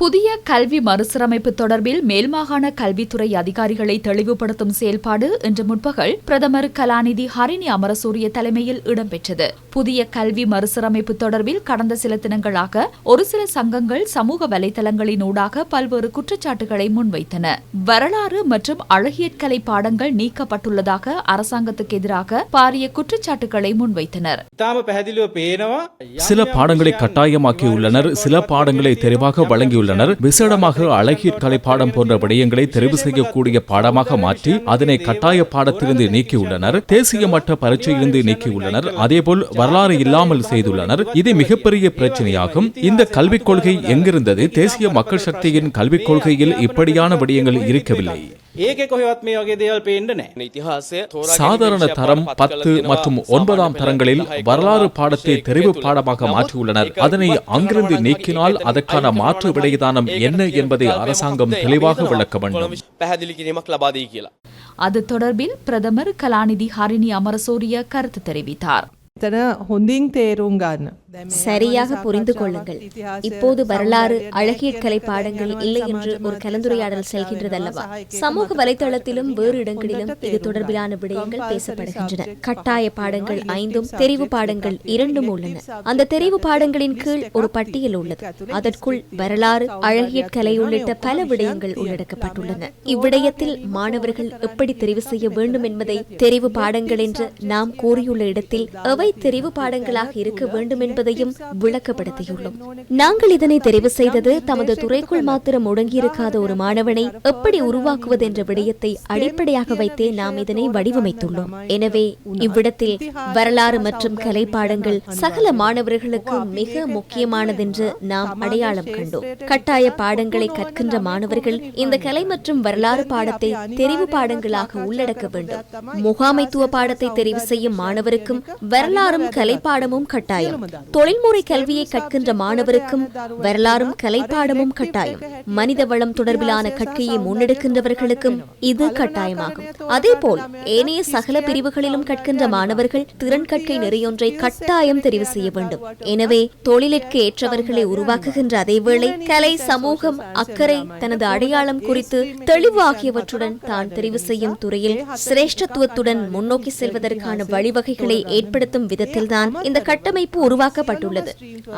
புதிய கல்வி மறுசீரமைப்பு தொடர்பில் மேல்மாகாண கல்வித்துறை அதிகாரிகளை தெளிவுபடுத்தும் செயல்பாடு இன்று முற்பகல் பிரதமர் கலாநிதி ஹரிணி அமரசூரிய தலைமையில் இடம்பெற்றது. புதிய கல்வி மறுசீரமைப்பு தொடர்பில் கடந்த சில தினங்களாக ஒரு சில சங்கங்கள் சமூக வலைதளங்களின் ஊடாக பல்வேறு குற்றச்சாட்டுகளை முன்வைத்தன. வரலாறு மற்றும் அழகியற்கலை பாடங்கள் நீக்கப்பட்டுள்ளதாக அரசாங்கத்துக்கு எதிராக பாரிய குற்றச்சாட்டுகளை முன்வைத்தனர். சில பாடங்களை கட்டாயமாக்கியுள்ளனர் சில பாடங்களை தெளிவாக வழங்கியுள்ளனர். விசேடமாக அழகிய கலை பாடம் போன்ற விடயங்களை தெரிவு செய்யக்கூடிய பாடமாக மாற்றி அதனை கட்டாய பாடத்திலிருந்து நீக்கியுள்ளனர். தேசிய மட்ட பரீட்சையிலிருந்து நீக்கியுள்ளனர். அதேபோல் வரலாறு இல்லாமல் செய்துள்ளனர். இது மிகப்பெரிய பிரச்சனையாகும். இந்த கல்விக் கொள்கை எங்கிருந்தது? தேசிய மக்கள் சக்தியின் கல்விக் கொள்கையில் இப்படியான விடயங்கள் இருக்கவில்லை. ඒක කොහෙවත් මේ වගේ දේවල් පේන්න නෑ ඉතිහාසය තෝරා சாதாரண தரம் பத்து மற்றும் ஒன்பதாம் தரங்களில் வரலாறு பாடத்தை தெரிவு பாடமாக மாற்றியுள்ளனர் அதனை அங்கிருந்து நீக்கினால் அதற்கான மாற்று விடயதானம் என்ன என்பதை அரசாங்கம் தெளிவாக விளக்க வேண்டும் පැහැදිලි කිරීමක් ලබාදී කියලා. அது தொடர்பில் பிரதமர் கலாநிதி ஹரிணி அமரசூரிய கருத்து தெரிவித்தார் එතන හොඳින් තේරුම් ගන්න. சரியாக புரிந்து கொள்ளுங்கள் இப்போது வரலாறு அழகிய கலை பாடங்கள் இல்லை என்று ஒரு கலந்துரையாடல் செல்கின்றதல்லவா? சமூக வலைதளத்திலும் வேறு இடங்களிலும் இது தொடர்பிலான விடயங்கள் பேசப்படுகின்றன. கட்டாய பாடங்கள் ஐந்தும் தெரிவு பாடங்கள் இரண்டும் உள்ளன. அந்த தெரிவு பாடங்களின் கீழ் ஒரு பட்டியல் உள்ளது. அதற்குள் வரலாறு அழகிய கலை உள்ளிட்ட பல விடயங்கள் உள்ளடக்கப்பட்டுள்ளன. இவ்விடயத்தில் மாணவர்கள் எப்படி தெரிவு செய்ய வேண்டும் என்பதை தெரிவு பாடங்கள் என்று நாம் கூறியுள்ள இடத்தில் எவை தெரிவு பாடங்களாக இருக்க வேண்டும் என்பதையும் விளக்கப்படுத்தியுள்ளோம். நாங்கள் இதனை தெரிவு செய்தது தமது துறைக்குள் மாத்திரம் முடங்கியிருக்காத ஒரு மாணவனை எப்படி உருவாக்குவது என்ற விடயத்தை அடிப்படையாக வைத்தே நாம் இதனை வடிவமைத்துள்ளோம். எனவே இவ்விடத்தில் வரலாறு மற்றும் கலை பாடங்கள் சகல மாணவர்களுக்கு மிக முக்கியமானதென்று நாம் அடையாளம் கண்டோம். கட்டாய பாடங்களை கற்கின்ற மாணவர்கள் இந்த கலை மற்றும் வரலாறு பாடத்தை தெரிவு பாடங்களாக உள்ளடக்க வேண்டும். முகாமைத்துவ பாடத்தை தெரிவு செய்யும் மாணவருக்கும் வரலாறும் கலை பாடமும் கட்டாயம். தொழில்முறை கல்வியை கற்கின்ற மாணவருக்கும் வரலாறும் கலைப்பாடமும் கட்டாயம். மனித வளம் தொடர்பிலான கற்கையை முன்னெடுக்கின்றவர்களுக்கும் இது கட்டாயமாகும். அதேபோல் ஏனைய சகல பிரிவுகளிலும் கற்கின்ற மாணவர்கள் திறன் கற்கை நெறியொன்றை கட்டாயம் தெரிவு செய்ய வேண்டும். எனவே தொழிலிற்கு ஏற்றவர்களை உருவாக்குகின்ற அதேவேளை கலை சமூகம் அக்கறை தனது அடையாளம் குறித்து தெளிவு ஆகியவற்றுடன் தான் தெரிவு செய்யும் துறையில் சிரேஷ்டத்துவத்துடன் முன்னோக்கி செல்வதற்கான வழிவகைகளை ஏற்படுத்தும் விதத்தில்தான் இந்த கட்டமைப்பு உருவாக்க உருவாக்கப்பட்டுள்ளது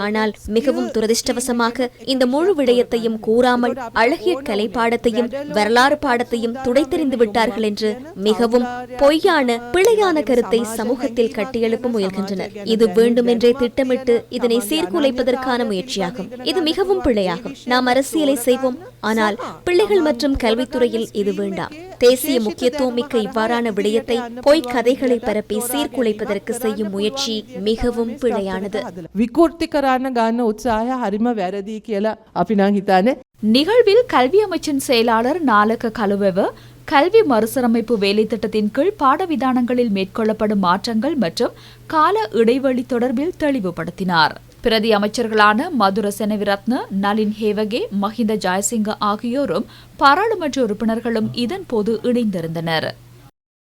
ஆனால் மிகவும் துரதிருஷ்டவசமாக இந்த முழு விடயத்தையும் கூறாமல் அழகிய கலை பாடத்தையும் வரலாறு பாடத்தையும் துடைத்தெறிந்து விட்டார்கள் என்று மிகவும் பொய்யான பிழையான கருத்தை சமூகத்தில் கட்டியெழுப்ப முயல்கின்றனர். இது வேண்டுமென்றே திட்டமிட்டு இதனை சீர்குலைப்பதற்கான முயற்சியாகும். இது மிகவும் பிழையாகும். நாம் அரசியலை செய்வோம் ஆனால் பிள்ளைகள் மற்றும் கல்வித்துறையில் இது வேண்டாம். தேசிய முக்கியத்துவமிக்க இவ்வாறான விடயத்தை பொய் கதைகளை பரப்பி சீர்குலைப்பதற்கு செய்யும் முயற்சி மிகவும் பிழையானது. விகோர்த்திகரான கான உற்சாக ஹரிம வேரதி கேல அப்படின்னாங்க நிகழ்வில் கல்வி அமைச்சின் செயலாளர் நாலக கலுவெவ கல்வி மறுசீரமைப்பு வேலைத்திட்டத்தின் கீழ் பாடவிதானங்களில் மேற்கொள்ளப்படும் மாற்றங்கள் மற்றும் கால இடைவெளி தொடர்பில் தெளிவுபடுத்தினார். பிரதி அமைச்சர்களான மதுர செனவிரத்ன நளின் ஹேவகே மஹிந்த ஜெயசிங்க ஆகியோரும் பாராளுமன்ற உறுப்பினர்களும் இதன்போது இணைந்திருந்தனர்.